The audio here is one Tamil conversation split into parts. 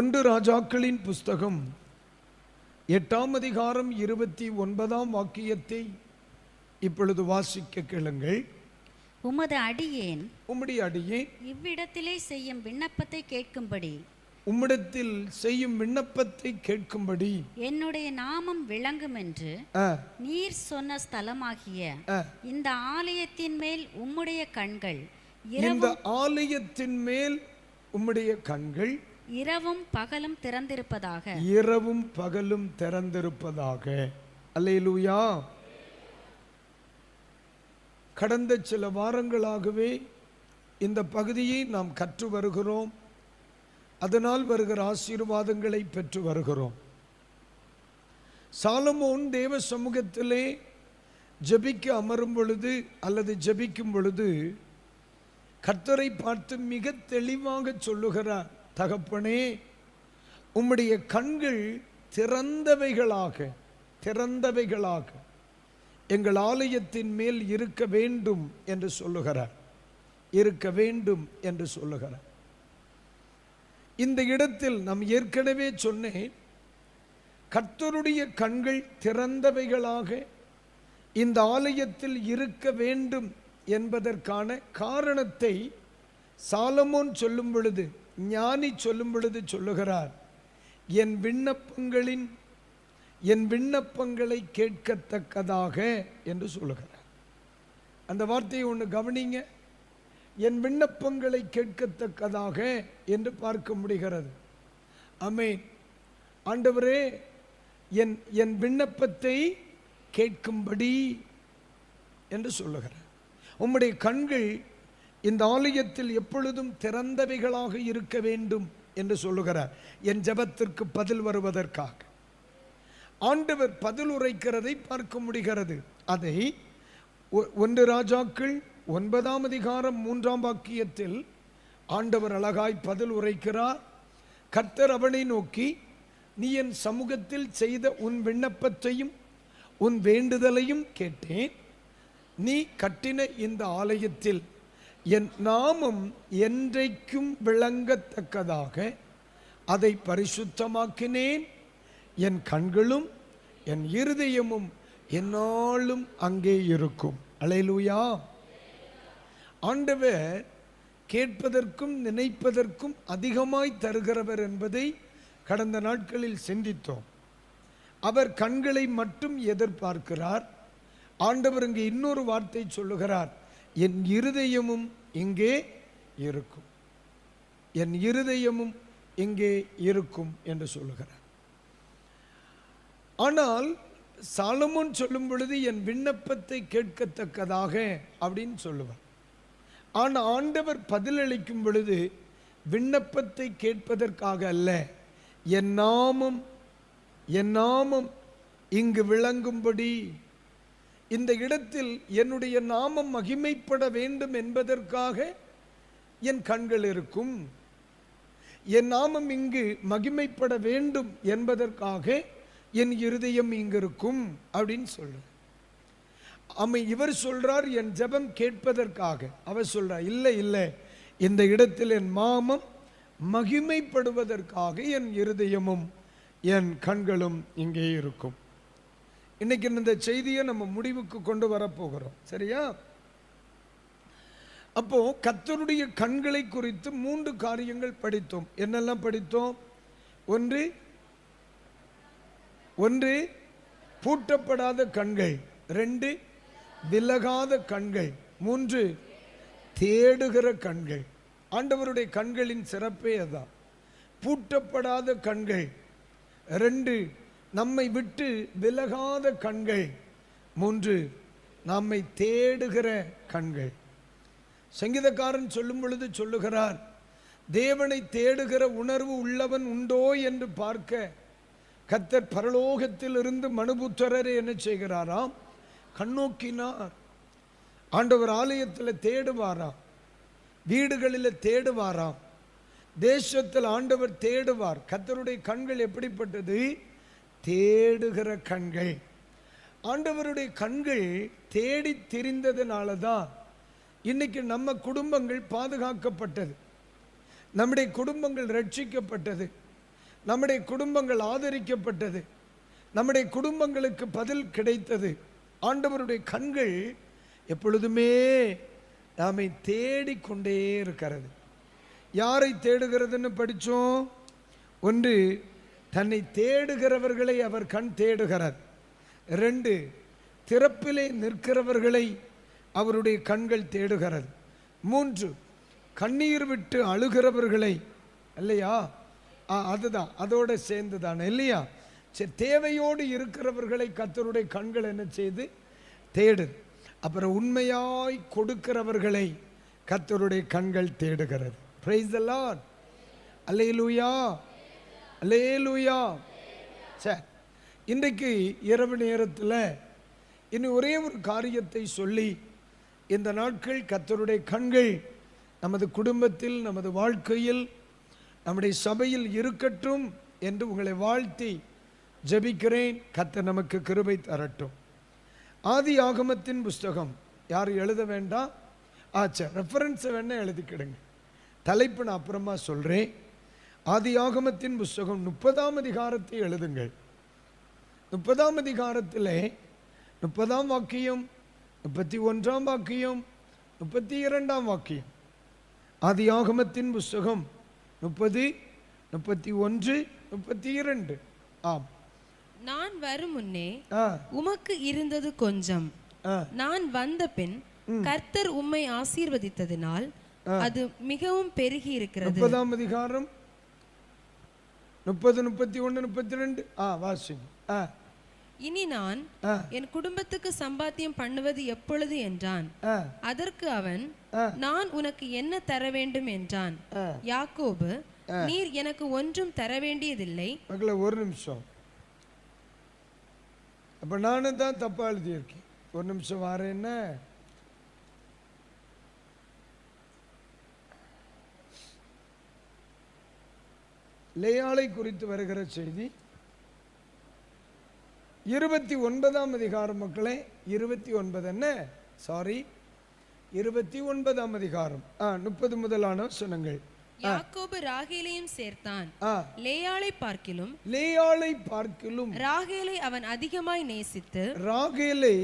ஒன்று ராஜாக்களின் புஸ்தகம். எட்டாம் அதிகாரம் இருபத்தி ஒன்பதாம் வாக்கியத்தை இப்பொழுது வாசிக்க கேளுங்கள். உமது அடியேன் உம்முடைய அடியே இவ்விடத்திலே செய்யும் விண்ணப்பத்தை கேட்கும்படி. உம்மிடத்தில் செய்யும் விண்ணப்பத்தை கேட்கும்படி. என்னுடைய நாமம் விளங்கும் என்று ஆ, நீர் சொன்ன ஸ்தலமாகிய ஆ, இந்த ஆலயத்தின் மேல் உம்முடைய கண்கள் இந்த இரவும் ஆலயத்தின் மேல் உம்முடைய கண்கள் இரவும் பகலும் திறந்திருப்பதாக. இரவும் பகலும் திறந்திருப்பதாக. அல்லேலூயா. கடந்த சில வாரங்களாகவே இந்த பகுதியை நாம் கற்று வருகிறோம். அதனால் வருகிற ஆசீர்வாதங்களை பெற்று வருகிறோம். சாலமோன் தேவ சமூகத்திலே ஜெபிக்க அமரும் பொழுது அல்லது ஜெபிக்கும் பொழுது கர்த்தரை பார்த்து மிக தெளிவாக சொல்லுகிறார். தகப்பனே உம்முடைய கண்கள் திறந்தவைகளாக திறந்தவைகளாக எங்கள் ஆலயத்தின் மேல் இருக்க வேண்டும் என்று சொல்லுகிறார். இருக்க வேண்டும் என்று சொல்லுகிறார். இந்த இடத்தில் நாம் ஏற்கனவே சொன்னேன் கர்த்தருடைய கண்கள் திறந்தவைகளாக இந்த ஆலயத்தில் இருக்க வேண்டும் என்பதற்கான காரணத்தை சாலமோன் சொல்லும் பொழுது ஞானி சொல்லும் பொழுது சொல்லுகிறார் என் விண்ணப்பங்களின் என் விண்ணப்பங்களை கேட்கத்தக்கதாக என்று சொல்லுகிறார். அந்த வார்த்தையை ஒன்று கவனிங்க என் விண்ணப்பங்களை கேட்கத்தக்கதாக என்று பார்க்க முடிகிறது. அமேன் ஆண்டவரே என் என் விண்ணப்பத்தை கேட்கும்படி என்று சொல்லுகிறார். உம்முடைய கண்கள் இந்த ஆலயத்தில் எப்பொழுதும் திறந்தவைகளாக இருக்க வேண்டும் என்று சொல்லுகிறார். என் ஜெபத்திற்கு பதில் வருவதற்காக. ஆண்டவர் பதில் உரைக்கிறதை பார்க்க முடிகிறது. அதை ஒ- ஒன்று ராஜாக்கள் ஒன்பதாம் அதிகாரம் மூன்றாம் வாக்கியத்தில் ஆண்டவர் அழகாய் பதில் உரைக்கிறார். கர்த்தர் அவனை நோக்கி நீ என் சமூகத்தில் செய்த உன் விண்ணப்பத்தையும் உன் வேண்டுதலையும் கேட்டேன். நீ கட்டின இந்த ஆலயத்தில் என் நாமம் என்றைக்கும் விளங்கத்தக்கதாக அதை பரிசுத்தமாக்கினேன். என் கண்களும் என் இருதயமும் என்னாலும் அங்கே இருக்கும். அலையலூயா. ஆண்டவர் கேட்பதற்கும் நினைப்பதற்கும் அதிகமாய் தருகிறவர் என்பதை கடந்த நாட்களில் சிந்தித்தோம். அவர் கண்களை மட்டும் எதிர்பார்க்கிறார். ஆண்டவர் இங்கே இன்னொரு வார்த்தை சொல்லுகிறார். என் இருதயமும் இங்கே இருக்கும். என் இருதயமும் இங்கே இருக்கும் என்று சொல்லுகிறார். ஆனால் சாலமோன் சொல்லும் பொழுது என் விண்ணப்பத்தை கேட்கத்தக்கதாக அப்படின்னு சொல்லுவார். ஆனால் ஆண்டவர் பதிலளிக்கும் பொழுது விண்ணப்பத்தை கேட்பதற்காக அல்ல என் நாமம் என் நாமம் இங்கு விளங்கும்படி இந்த இடத்தில் என்னுடைய நாமம் மகிமைப்பட வேண்டும் என்பதற்காக என் கண்கள் இருக்கும். என் நாமம் இங்கு மகிமைப்பட வேண்டும் என்பதற்காக என் இருதயம் இங்கு இருக்கும் அப்படின்னு சொல்லு ஆமை இவர் சொல்றார் என் ஜெபம் கேட்பதற்காக. அவர் சொல்றார் இல்லை இல்லை. இந்த இடத்தில் என் மாமம் மகிமைப்படுவதற்காக என் இருதயமும் என் கண்களும் இங்கே இருக்கும். இன்னைக்கு இந்த செய்தியை நம்ம முடிவுக்கு கொண்டு வரப்போகிறோம். சரியா? அப்போ கத்தருடைய கண்களை குறித்து மூன்று காரியங்கள் படித்தோம். என்னெல்லாம் படித்தோம்? ஒன்று ஒன்று பூட்டப்படாத கண்கள். ரெண்டு விலகாத கண்கள். மூன்று தேடுகிற கண்கள். ஆண்டவருடைய கண்களின் சிறப்பே அதான் பூட்டப்படாத கண்கள். ரெண்டு நம்மை விட்டு விலகாத கண்கள் மூன்று நம்மை தேடுகிற கண்கள். சங்கீதக்காரன் சொல்லும் பொழுது சொல்லுகிறார் தேவனை தேடுகிற உணர்வு உள்ளவன் உண்டோ என்று பார்க்க கத்தர் பரலோகத்தில் இருந்து மனுபுத்திரரை என்ன செய்கிறாராம்? கண்ணோக்கினார். ஆண்டவர் ஆலயத்தில் தேடுவாராம். வீடுகளில் தேடுவாராம். தேசத்தில் ஆண்டவர் தேடுவார். கத்தருடைய கண்கள் எப்படிப்பட்டது? தேடுகிற கண்கள். ஆண்டவருடைய கண்கள் தேடி தெரிந்ததுனால தான் இன்னைக்கு நம்ம குடும்பங்கள் பாதுகாக்கப்பட்டது. நம்முடைய குடும்பங்கள் ரட்சிக்கப்பட்டது. நம்முடைய குடும்பங்கள் ஆதரிக்கப்பட்டது. நம்முடைய குடும்பங்களுக்கு பதில் கிடைத்தது. ஆண்டவருடைய கண்கள் எப்பொழுதுமே நாமை தேடிக்கொண்டே இருக்கிறது. யாரை தேடுகிறதுன்னு படித்தோம் ஒன்று தன்னை தேடுகிறவர்களை அவர் கண் தேடுகிறார். ரெண்டு திறப்பிலே நிற்கிறவர்களை அவருடைய கண்கள் தேடுகிறது. மூன்று கண்ணீர் விட்டு அழுகிறவர்களை இல்லையா? ஆ அதுதான் அதோட சேர்ந்து தானே இல்லையா? சரி தேவையோடு இருக்கிறவர்களை கத்தருடைய கண்கள் என்ன செய்து? தேடு. அப்புறம் உண்மையாய் கொடுக்கிறவர்களை கத்தருடைய கண்கள் தேடுகிறது. பிரைஸ் த அலேலுயா சார் இன்றைக்கு இரவு நேரத்தில் இன்னும் ஒரே ஒரு காரியத்தை சொல்லி இந்த நாட்கள் கத்தருடைய கண்கள் நமது குடும்பத்தில் நமது வாழ்க்கையில் நம்முடைய சபையில் இருக்கட்டும் என்று உங்களை வாழ்த்தி ஜெபிக்கிறேன். கத்த நமக்கு கிருபை தரட்டும். ஆதி ஆகமத்தின் புஸ்தகம். யாரும் எழுத வேண்டாம்? ஆச்சா ரெஃபரன்ஸை வேணால் எழுதிக்கிடுங்க. தலைப்பு நான் அப்புறமா சொல்கிறேன் ஆதி ஆகமத்தின் புஸ்தகம் முப்பதாம் அதிகாரத்தை எழுதுங்கள். முப்பதாம் அதிகாரத்திலே முப்பதாம் வாக்கியம் முப்பத்தி ஒன்றாம் வாக்கியம் முப்பத்தி இரண்டாம் வாக்கியம். ஆதி ஆகமத்தின் புஸ்தகம் முப்பது முப்பத்தி ஒன்று முப்பத்தி இரண்டு. ஆம். நான் வரும் முன்னே உமக்கு இருந்தது கொஞ்சம். நான் வந்த பின் கர்த்தர் உம்மை ஆசீர்வதித்ததினால் அது மிகவும் பெருகி இருக்கிறது. முப்பதாம் அதிகாரம் முப்பது முப்பத்தி ஒன்று முப்பத்தி ரெண்டு. ஆ வாசிங்க. ஆ. இனி நான் என் குடும்பத்துக்கு சம்பாத்தியம் பண்ணுவது எப்பொழுது என்றான். அதற்கு அவன். நான் உனக்கு என்ன தர வேண்டும்? என்றான். யாக்கோபு நீர் எனக்கு ஒன்றும் தர வேண்டியதில்லை. ஒரு நிமிஷம். அப்போ நானும் தான் தப்பா எழுதியிருக்கேன். ஒரு நிமிஷம் வாரேன்னா லேயாளை குறித்து வருகிற செய்தி இருபத்தி ஒன்பதாம் அதிகாரம் மக்களே இருபத்தி ஒன்பது என்ன? சாரி இருபத்தி ஒன்பதாம் அதிகாரம். ஆ முப்பது முதலான சொன்னங்கள் யாக்கோபு ராகேலையும் சேர்த்தான். லேயாளை பார்க்கிலும் லேயாளை பார்க்கிலும் ராகேலை அவன் அதிகமாய் நேசித்து ராகேலை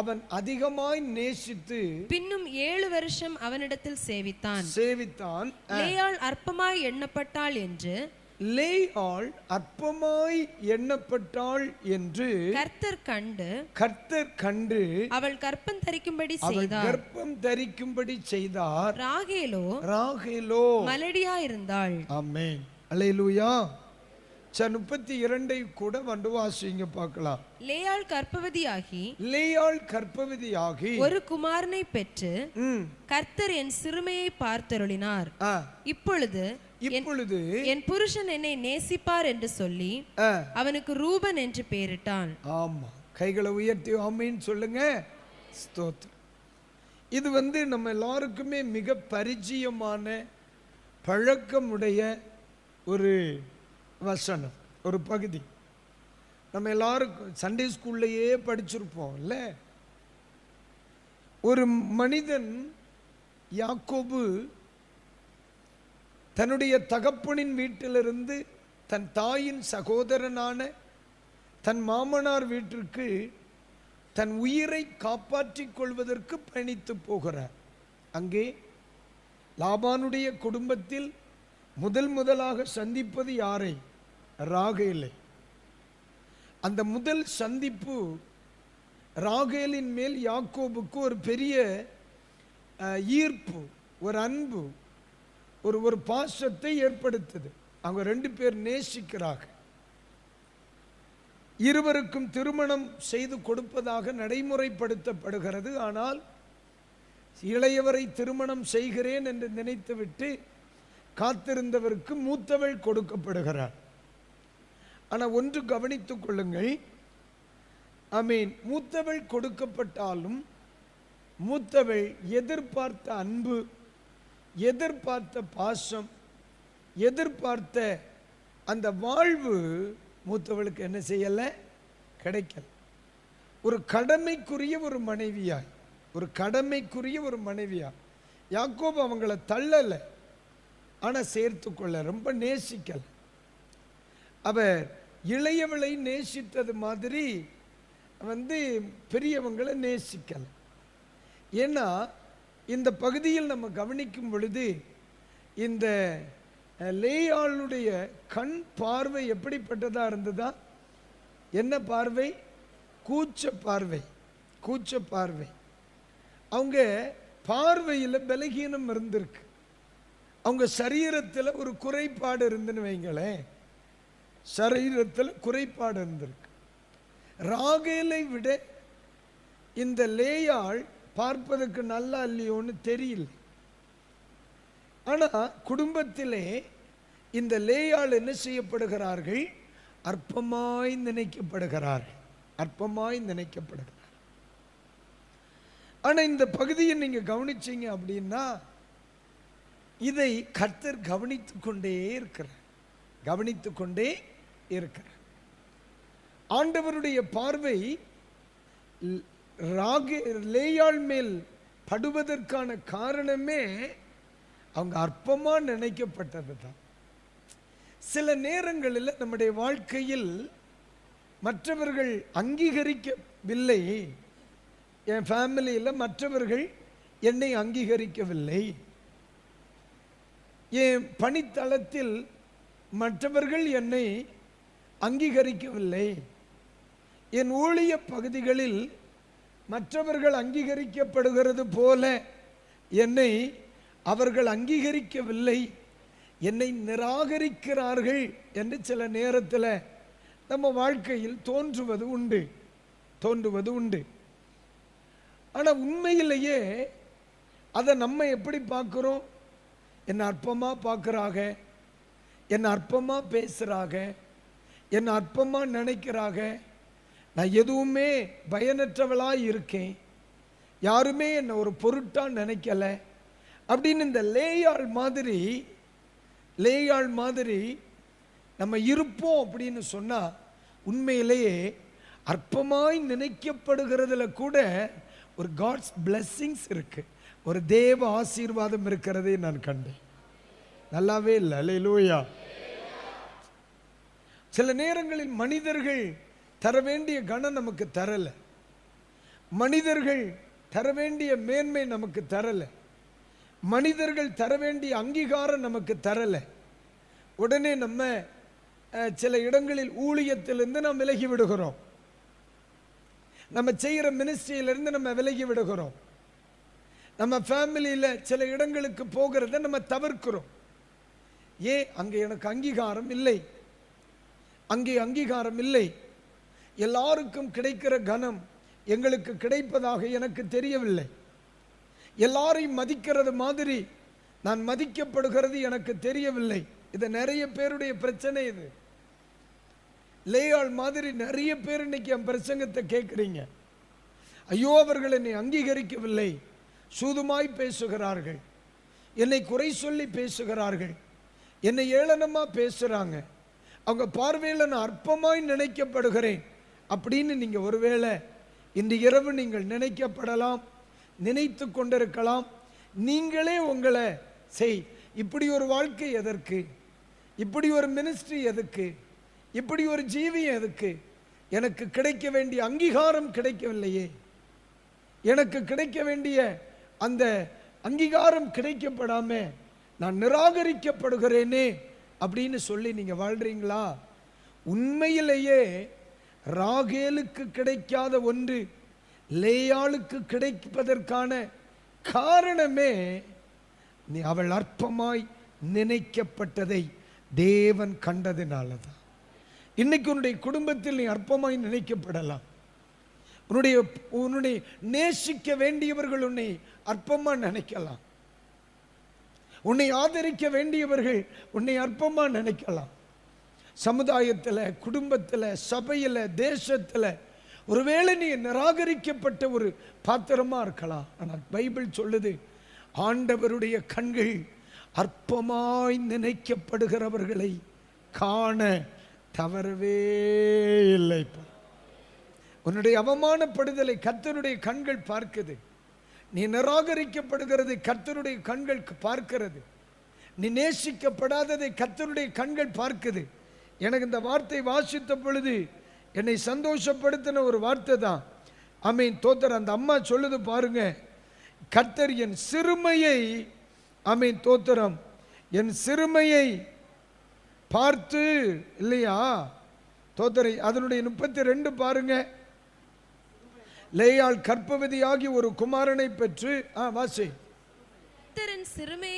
அவன் அதிகமாய் நேசித்து பின்னும் ஏழு வருஷம் அவனிடத்தில் சேவித்தான். சேவித்தான். லேயாள் அற்பமாய் எண்ணப்பட்டாள் என்று லேயாள் அற்பமாய் எண்ணப்பட்டாள் என்று கர்த்தர் கண்டு கர்த்தர் கண்டு அவள் கற்பம் தரிக்கும்படி செய்தார். கர்ப்பம் தரிக்கும்படி செய்தார். ராகேலோ ராகேலோ. மலடியா இருந்தாள் ஆமென். அல்லேலூயா. சரி முப்பத்தி இரண்டை கூட வந்து வாசிங்க பார்க்கலாம். லேயாள் கர்ப்பவதியாகி லேயாள் கர்ப்பவதியாகி ஒரு குமாரனை பெற்று கர்த்தர் என் சிறுமையை பார்த்தருளினார். இப்பொழுது இப்பொழுது என் புருஷன் என்னை நேசிப்பார் என்று சொல்லி அவனுக்கு ரூபன் என்று பெயரிட்டான். ஆமா. கைகளை உயர்த்தி ஆமைன்னு சொல்லுங்க. ஸ்தோத்திரம். இது வந்து நம்ம எல்லாருக்குமே மிக பரிச்சயமான பழக்கமுடைய ஒரு வசனம் ஒரு பகுதி. நம்ம எல்லாரும் சண்டே ஸ்கூல்லையே படிச்சிருப்போம் இல்லை? ஒரு மனிதன் யாக்கோபு தன்னுடைய தகப்பனின் வீட்டிலிருந்து தன் தாயின் சகோதரனான தன் மாமனார் வீட்டிற்கு தன் உயிரை காப்பாற்றிக் கொள்வதற்கு பயணித்து போகிறார். அங்கே லாபானுடைய குடும்பத்தில் முதல் முதலாக சந்திப்பது யாரை? ராகேலை. அந்த முதல் சந்திப்பு ராகேலின் மேல் யாக்கோபுக்கு ஒரு பெரிய அஹ், ஈர்ப்பு ஒரு அன்பு ஒரு ஒரு பாசத்தை ஏற்படுத்துது. அவங்க ரெண்டு பேர் நேசிக்கிறாங்க இருவருக்கும் திருமணம் செய்து கொடுப்பதாக நடைமுறைப்படுத்தப்படுகிறது. ஆனால் இளையவரை திருமணம் செய்கிறேன் என்று நினைத்துவிட்டு காத்திருந்தவருக்கு மூத்தவள் கொடுக்கப்படுகிறார் ஆனால் ஒன்று கவனித்துக் கொள்ளுங்கள். ஐ மீன் மூத்தவள் கொடுக்கப்பட்டாலும் மூத்தவள் எதிர்பார்த்த அன்பு எதிர்பார்த்த பாசம் எதிர்பார்த்த அந்த வாழ்வு மூத்தவளுக்கு என்ன செய்யலை? கிடைக்கல. ஒரு கடமைக்குரிய ஒரு மனைவியாய் ஒரு கடமைக்குரிய ஒரு மனைவியாய். யாக்கோப் அவங்கள தள்ளலை. ஆனால் சேர்த்து கொள்ள ரொம்ப நேசிக்கலை. அவர் இளையவளை நேசித்தது மாதிரி வந்து பெரியவங்களை நேசிக்கல. ஏன்னா இந்த பகுதியில் நம்ம கவனிக்கும் பொழுது இந்த லேயாளுடைய கண் பார்வை எப்படிப்பட்டதாக இருந்ததா? என்ன பார்வை? கூச்ச பார்வை கூச்ச பார்வை. அவங்க பார்வையில் பலகீனம் இருந்திருக்கு. அவங்க சரீரத்தில் ஒரு குறைபாடு இருந்துன்னு வைங்களேன். சரீரத்தில் குறைபாடு இருந்திருக்கு. ராகேலை விட இந்த லேயாள் பார்ப்பதற்கு நல்லா இல்லையோன்னு தெரியல. ஆனால் குடும்பத்திலே இந்த லேயாள் என்ன செய்யப்படுகிறார்கள்? அற்பமாய் நினைக்கப்படுகிறார்கள். அற்பமாய் நினைக்கப்படுகிறார் ஆனால் இந்த பகுதியை நீங்கள் கவனிச்சீங்க அப்படின்னா இதை கர்த்தர் கவனித்து கொண்டே இருக்கிறார். கவனித்து கொண்டே இருக்கிறார் ஆண்டவருடைய பார்வை ராகே லேயாள் மேல் படுவதற்கான காரணமே அவங்க அற்பமா நினைக்கப்பட்டது தான் சில நேரங்களில் நம்முடைய வாழ்க்கையில் மற்றவர்கள் அங்கீகரிக்கவில்லை. என் ஃபேமிலியில் மற்றவர்கள் என்னை அங்கீகரிக்கவில்லை. என் பணித்தளத்தில் மற்றவர்கள் என்னை அங்கீகரிக்கவில்லை. என் ஊழிய பகுதிகளில் மற்றவர்கள் அங்கீகரிக்கப்படுகிறது போல என்னை அவர்கள் அங்கீகரிக்கவில்லை. என்னை நிராகரிக்கிறார்கள் என்று சில நேரத்தில் நம்ம வாழ்க்கையில் தோன்றுவது உண்டு தோன்றுவது உண்டு. ஆனால் உண்மையிலேயே அதை நம்ம எப்படி பார்க்குறோம்? என்னை அற்பமாக பார்க்குறாங்க என்னை அற்பமாக பேசுகிறாங்க என்னை அற்பமாக நினைக்கிறாங்க நான் எதுவுமே பயனற்றவளாக இருக்கேன். யாருமே என்னை ஒரு பொருட்டாக நினைக்கலை. அப்படின்னு இந்த லேயாள் மாதிரி லேயாள் மாதிரி நம்ம இருப்போம் அப்படின்னு சொன்னால் உண்மையிலேயே அற்பமாய் நினைக்கப்படுகிறதுல கூட ஒரு காட்ஸ் பிளெஸ்ஸிங்ஸ் இருக்குது ஒரு தேவ ஆசீர்வாதம் இருக்கிறதை நான் கண்டேன். நல்லாவே இல்லை. லூயா சில நேரங்களில் மனிதர்கள் தர வேண்டிய கணம் நமக்கு தரல. மனிதர்கள் தர வேண்டிய மேன்மை நமக்கு தரல. மனிதர்கள் தர வேண்டிய அங்கீகாரம் நமக்கு தரல. உடனே நம்ம சில இடங்களில் ஊழியத்திலிருந்து நாம் விலகி விடுகிறோம். நம்ம செய்கிற மினிஸ்ட்ரியிலிருந்து நம்ம விலகி விடுகிறோம். நம்ம ஃபேமிலியில் சில இடங்களுக்கு போகிறத நம்ம தவிர்க்கிறோம். ஏன்? அங்கே எனக்கு அங்கீகாரம் இல்லை. அங்கே அங்கீகாரம் இல்லை. எல்லாருக்கும் கிடைக்கிற கனம் எங்களுக்கு கிடைப்பதாக எனக்கு தெரியவில்லை. எல்லாரையும் மதிக்கிறது மாதிரி நான் மதிக்கப்படுகிறது எனக்கு தெரியவில்லை. இது நிறைய பேருடைய பிரச்சனை இது. லேயாள் மாதிரி நிறைய பேர் இன்னைக்கு என் பிரசங்கத்தை கேட்குறீங்க. ஐயோ அவர்கள் என்னை அங்கீகரிக்கவில்லை. சூதுமாய் பேசுகிறார்கள். என்னை குறை சொல்லி பேசுகிறார்கள். என்னை ஏளனமாக பேசுகிறாங்க அவங்க பார்வையில் நான் அற்பமாய் நினைக்கப்படுகிறேன். அப்படின்னு நீங்கள் ஒருவேளை இந்த இரவு நீங்கள் நினைக்கப்படலாம் நினைத்து கொண்டிருக்கலாம். நீங்களே உங்களை செய் இப்படி ஒரு வாழ்க்கை எதற்கு? இப்படி ஒரு மினிஸ்ட்ரி எதுக்கு? இப்படி ஒரு ஜீவியம் எதுக்கு? எனக்கு கிடைக்க வேண்டிய அங்கீகாரம் கிடைக்கவில்லையே. எனக்கு கிடைக்க வேண்டிய அந்த அங்கீகாரம் கிடைக்கப்படாமல் நான் நிராகரிக்கப்படுகிறேனே. அப்படின்னு சொல்லி நீங்கள் வாழ்கிறீங்களா உண்மையிலேயே ராகேலுக்கு கிடைக்காத ஒன்று லேயாளுக்கு கிடைப்பதற்கான காரணமே நீ அவள் அற்பமாய் நினைக்கப்பட்டதை தேவன் கண்டதினால தான் இன்னைக்கு உன்னுடைய குடும்பத்தில் நீ அற்பமாய் நினைக்கப்படலாம். உன்னுடைய உன்னுடைய நேசிக்க வேண்டியவர்கள் உன்னை அற்பமாக நினைக்கலாம். உன்னை ஆதரிக்க வேண்டியவர்கள் உன்னை அற்பமாக நினைக்கலாம். சமுதாயத்தில் குடும்பத்தில் சபையில் தேசத்தில் ஒருவேளை நீ நிராகரிக்கப்பட்ட ஒரு பாத்திரமாக இருக்கலாம். ஆனால் பைபிள் சொல்லுது ஆண்டவருடைய கண்கள் அற்பமாய் நினைக்கப்படுகிறவர்களை காண தவறவே இல்லைப்பா உன்னுடைய அவமானப்படுதலை கத்தனுடைய கண்கள் பார்க்குது. நீ நிராகரிக்கப்படுகிறதை கர்த்தருடைய கண்கள் பார்க்கிறது. நீ நேசிக்கப்படாததை கர்த்தருடைய கண்கள் பார்க்குது. எனக்கு இந்த வார்த்தை வாசித்த பொழுது என்னை சந்தோஷப்படுத்தின ஒரு வார்த்தை தான். அமீன் தோத்தர் அந்த அம்மா சொல்லுது பாருங்க கர்த்தர் என் சிறுமையை அமீன் தோத்திரம் என் சிறுமையை பார்த்து இல்லையா? தோத்தரை அதனுடைய முப்பத்தி ரெண்டு பாருங்கள் லேயாள் கற்பவதியாகி ஒரு குமாரனை பெற்று ஆ வாசி.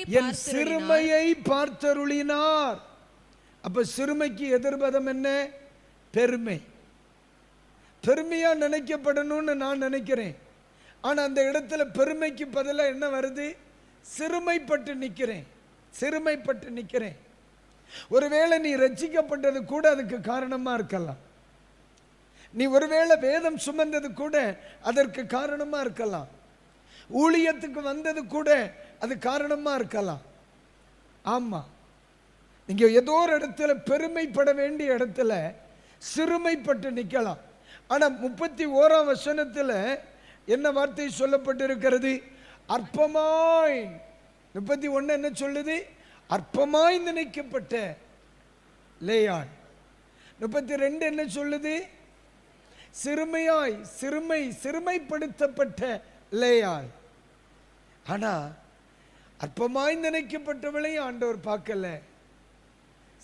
என் சிறுமையை பார்த்தருளினார். அப்ப சிறுமைக்கு எதிர்பதம் என்ன? பெருமை. பெருமையா நினைக்கப்படணும்னு நான் நினைக்கிறேன். ஆனா அந்த இடத்துல பெருமைக்கு பதிலா என்ன வருது? சிறுமைப்பட்டு நிக்கிறேன். சிறுமைப்பட்டு நிக்கிறேன். ஒருவேளை நீ ரட்சிக்கப்பட்டது கூட அதுக்கு காரணமா இருக்கலாம். நீ ஒருவேளை வேதம் சுமந்தது கூட அதற்கு காரணமாக இருக்கலாம். ஊழியத்துக்கு வந்தது கூட அது காரணமாக இருக்கலாம். ஆமாம் நீங்கள் ஏதோ ஒரு இடத்துல பெருமைப்பட வேண்டிய இடத்துல சிறுமைப்பட்டு நிற்கலாம் ஆனால் முப்பத்தி ஓராம் வசனத்தில் என்ன வார்த்தை சொல்லப்பட்டிருக்கிறது? அற்பமாய். முப்பத்தி ஒன்று என்ன சொல்லுது? அற்பமாய் நினைக்கப்பட்ட லேயாள். முப்பத்தி ரெண்டு என்ன சொல்லுது? சிறுமையாய் சிறுமை சிறுமைப்படுத்தப்பட்ட லேயாள் ஆனா அற்பமாய் நினைக்கப்பட்டவளையும் ஆண்டவர் பார்க்கல.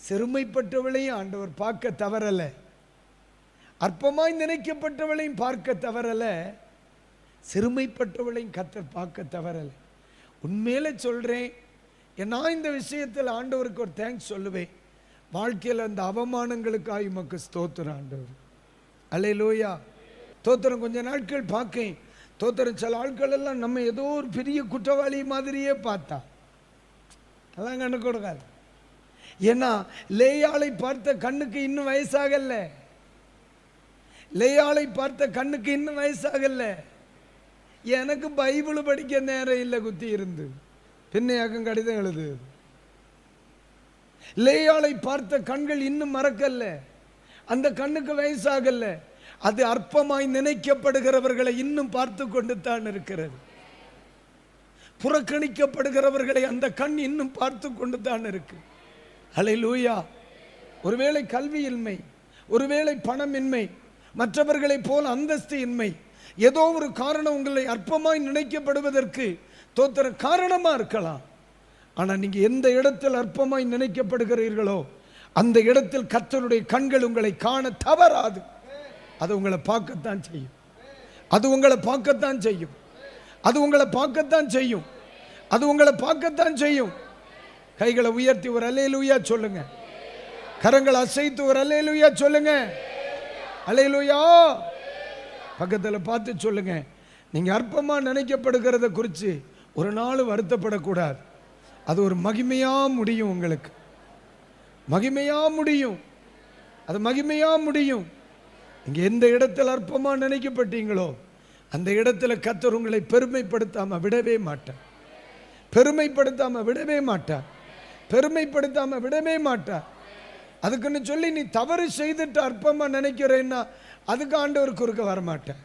சிறுமைப்பட்டவளையும் ஆண்டவர் பார்க்க தவறல. அற்பமாய் நினைக்கப்பட்டவளையும் பார்க்க தவறல. சிறுமைப்பட்டவளையும் கத்தர் பார்க்க தவறல. உண்மையில சொல்றேன் நான் இந்த விஷயத்தில் ஆண்டவருக்கு ஒரு தேங்க்ஸ் சொல்லுவேன். வாழ்க்கையில் அந்த அவமானங்களுக்காக உமக்கு ஸ்தோத்திரம் ஆண்டவர். அலே லோயா தோத்திரம் கொஞ்ச நாட்கள் பார்க்கேன் தோத்திரம் சில ஆட்கள் எல்லாம் நம்ம ஏதோ ஒரு பெரிய குற்றவாளி மாதிரியே பார்த்தா. அதெல்லாம் கண்ணு கொடுக்காது. ஏன்னா லேயாளை பார்த்த கண்ணுக்கு இன்னும் வயசாகல. லேயாளை பார்த்த கண்ணுக்கு இன்னும் வயசாகல. எனக்கு பைபிள் படிக்க நேரம் இல்லை குத்தி இருந்து. பின்னையாக்கம் கடிதம் எழுது. லேயாளை பார்த்த கண்கள் இன்னும் மறக்கல்ல அந்த கண்ணுக்கு வயசாகல. அது அற்பமாய் நினைக்கப்படுகிறவர்களை இன்னும் பார்த்து கொண்டு தான் இருக்கிறது. புறக்கணிக்கப்படுகிறவர்களை அந்த கண் இன்னும் பார்த்து கொண்டு தான் இருக்கு. அலை லூயா ஒருவேளை கல்வியின்மை ஒருவேளை பணமின்மை மற்றவர்களைப் போல் அந்தஸ்து இன்மை ஏதோ ஒரு காரணம் உங்களை அற்பமாய் நினைக்கப்படுவதற்கு தோத்திர காரணமாக இருக்கலாம். ஆனால் நீங்கள் எந்த இடத்தில் அற்பமாய் நினைக்கப்படுகிறீர்களோ அந்த இடத்தில் கத்தருடைய கண்கள் உங்களை காண தவறாது. அது உங்களை பார்க்கத்தான் செய்யும். அது உங்களை பார்க்கத்தான் செய்யும். அது உங்களை பார்க்கத்தான் செய்யும். அது உங்களை பார்க்கத்தான் செய்யும். கைகளை உயர்த்தி ஒரு அலையிலுயா சொல்லுங்க. கரங்களை அசைத்து ஒரு அலையிலுயா சொல்லுங்க. அலையிலுயா பக்கத்தில் பார்த்து சொல்லுங்க. நீங்க அற்பமா நினைக்கப்படுகிறத குறித்து ஒரு நாள் வருத்தப்படக்கூடாது. அது ஒரு மகிமையா முடியும் உங்களுக்கு. மகிமையா முடியும். அது மகிமையா முடியும். நீங்க எந்த இடத்துல அற்பமா நினைக்கப்பட்டீங்களோ அந்த இடத்துல கத்தர் உங்களை பெருமைப்படுத்தாம விடவே மாட்டார். பெருமைப்படுத்தாம விடவே மாட்டார். பெருமைப்படுத்தாம விடவே மாட்டார். அதுக்குன்னு சொல்லி நீ தவறு செய்துட்டு அற்பமா நினைக்கிறேன்னா அதுக்கு ஆண்டவர் குறுக்க வரமாட்டேன்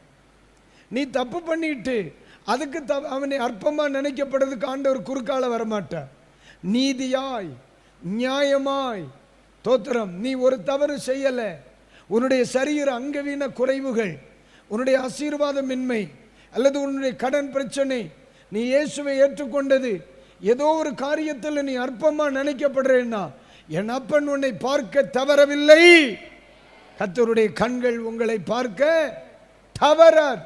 நீ தப்பு பண்ணிட்டு அதுக்கு த அவனை அற்பமா நினைக்கப்படுறதுக்கு ஆண்டவர் குறுக்கால வரமாட்டார். நீதியாய் நியாயமாய். தோத்திரம் நீ ஒரு தவறு செய்யல. உன்னுடைய சரீர அங்கவீன குறைவுகள் உன்னுடைய ஆசீர்வாதமின்மை அல்லது உன்னுடைய கடன் பிரச்சனை நீ இயேசுவை ஏற்றுக்கொண்டது ஏதோ ஒரு காரியத்தில் நீ அற்பமா நினைக்கப்படுறேன்னா என் அப்பன் உன்னை பார்க்க தவறவில்லை. கத்தருடைய கண்கள் உங்களை பார்க்க தவறார்.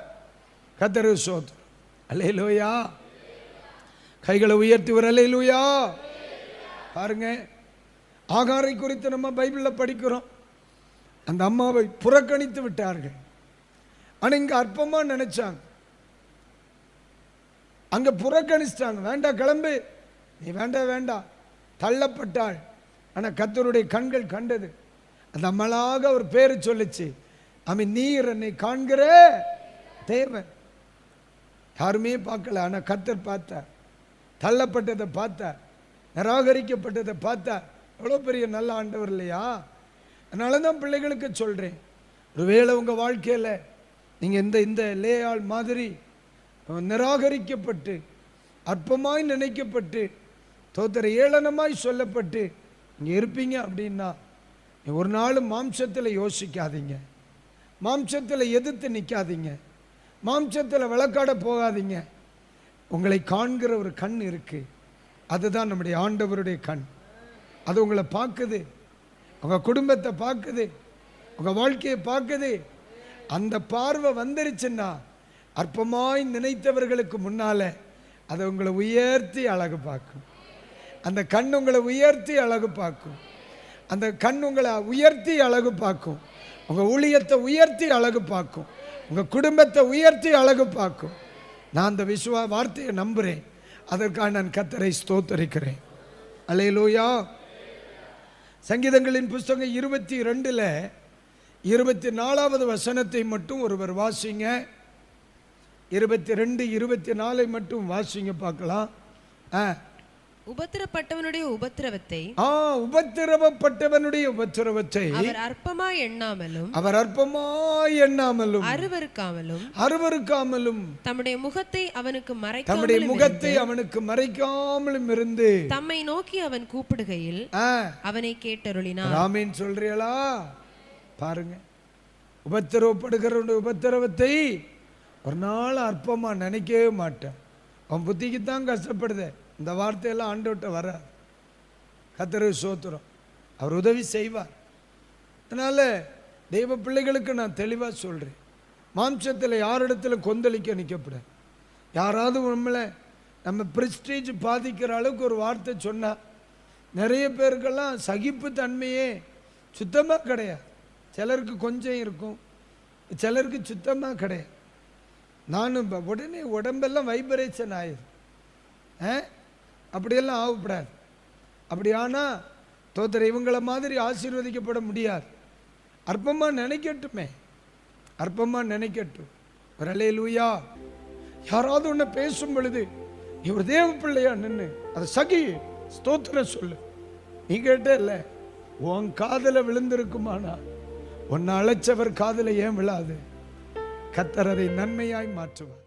கத்தரு சோத் அலையிலோயா கைகளை உயர்த்தி ஒரு அல்லேலூயா. பாருங்க ஆகாரை குறித்து நம்ம பைபிளில் படிக்கிறோம். அந்த அம்மாவை புறக்கணித்து விட்டார்கள். ஆனா இங்க அற்பமா நினைச்சாங்க. அங்க புறக்கணிச்சிட்டாங்க. வேண்டாம் கிளம்பு. நீ வேண்டாம் வேண்டாம் தள்ளப்பட்டாள். ஆனால் கத்தருடைய கண்கள் கண்டது. அந்த அம்மளாக ஒரு பேரு சொல்லுச்சு. அமை நீர் என்னை காண்கிற தேவன். யாருமே பார்க்கல. ஆனா கத்தர் பார்த்தார். தள்ளப்பட்டதை பார்த்தார். நிராகரிக்கப்பட்டதை பார்த்தா எவ்வளோ பெரிய நல்ல ஆண்டவர் இல்லையா? அதனால தான் பிள்ளைகளுக்கு சொல்கிறேன் ஒருவேளை உங்கள் வாழ்க்கையில் நீங்கள் இந்த இந்த லேயாள் மாதிரி நிராகரிக்கப்பட்டு அற்பமாய் நினைக்கப்பட்டு தோத்திர ஏளனமாய் சொல்லப்பட்டு இங்கே இருப்பீங்க அப்படின்னா நீ ஒரு நாளும் மாம்சத்தில் யோசிக்காதீங்க. மாம்சத்தில் எதிர்த்து நிற்காதீங்க மாம்சத்தில் விளக்காட போகாதீங்க. உங்களை காண்கிற ஒரு கண் இருக்குது அதுதான் நம்முடைய ஆண்டவருடைய கண். அது உங்களை பார்க்குது. உங்கள் குடும்பத்தை பார்க்குது. உங்கள் வாழ்க்கையை பார்க்குது. அந்த பார்வை வந்துருச்சுன்னா அற்பமாய் நினைத்தவர்களுக்கு முன்னால அதை உங்களை உயர்த்தி அழகு பார்க்கும். அந்த கண் உங்களை உயர்த்தி அழகு பார்க்கும். அந்த கண் உங்களை உயர்த்தி அழகு பார்க்கும். உங்கள் ஊழியத்தை உயர்த்தி அழகு பார்க்கும். உங்கள் குடும்பத்தை உயர்த்தி அழகு பார்க்கும். நான் அந்த விசுவா வார்த்தையை நம்புகிறேன் அதற்காக நான் கத்தரை ஸ்தோத்தரிக்கிறேன். அலையலோயா சங்கீதங்களின் புஸ்தகம் இருபத்தி ரெண்டில் இருபத்தி நாலாவது வசனத்தை மட்டும் ஒருவர் வாசிங்க. இருபத்தி ரெண்டு இருபத்தி நாலை மட்டும் வாசிங்க பார்க்கலாம். ஆ உபத்திரப்பட்டவனுடைய உபத்திரவத்தை ஆ உபத்திரவப்பட்டவனுடைய உபத்திரவத்தை அவர் அற்பமா எண்ணாமலும் அவர் அற்பமாய் எண்ணாமலும் அருவருக்காமலும் அருவருக்காமலும் தம்முடைய முகத்தை அவனுக்கு தம்முடைய மறைக்காமலும் முகத்தை அவனுக்கு மறைக்காமலும் இருந்து தம்மை நோக்கி அவன் கூப்பிடுகையில் அவனை கேட்டருளினார் ராமேன் சொல்றீங்களா? பாருங்க. உபத்திரவப்படுகிறவனுடைய உபத்திரவத்தை ஒரு நாள் அற்பமா நினைக்கவே மாட்டேன். அவன் புத்திக்கு தான் கஷ்டப்படுதே. இந்த வார்த்தையெல்லாம் ஆண்டவட்ட வராது. கத்தரு சோத்துறோம் அவர் உதவி செய்வார். அதனால் தெய்வ பிள்ளைகளுக்கு நான் தெளிவாக சொல்கிறேன் மாம்சத்தில் யாரிடத்துல கொந்தளிக்க நிற்கப்படாது யாராவது நம்மளை நம்ம ப்ரெஸ்டீஜ் பாதிக்கிற அளவுக்கு ஒரு வார்த்தை சொன்னால் நிறைய பேருக்கெல்லாம் சகிப்பு தன்மையே சுத்தமாக கிடையாது. சிலருக்கு கொஞ்சம் இருக்கும். சிலருக்கு சுத்தமாக கிடையாது. நானும் உடனே உடம்பெல்லாம் வைப்ரேஷன் ஆயிடும் ஆ? அப்படியெல்லாம் ஆகக்கூடாது. அப்படி ஆனால் தோத்தர் இவங்களை மாதிரி ஆசீர்வதிக்கப்பட முடியாது. அற்பமாக நினைக்கட்டுமே. அற்பமாக நினைக்கட்டும். வரலே லூயா யாராவது ஒன்று பேசும் பொழுது இவர் தேவ பிள்ளையா நின்று அதை சகி ஸ்தோத்திரம் சொல்லு. நீ கேட்ட இல்லை உன் காதில் விழுந்திருக்குமானா? உன்னை அழைச்சவர் காதில் ஏன் விழாது? கத்தர் அதை நன்மையாய் மாற்றுவார்.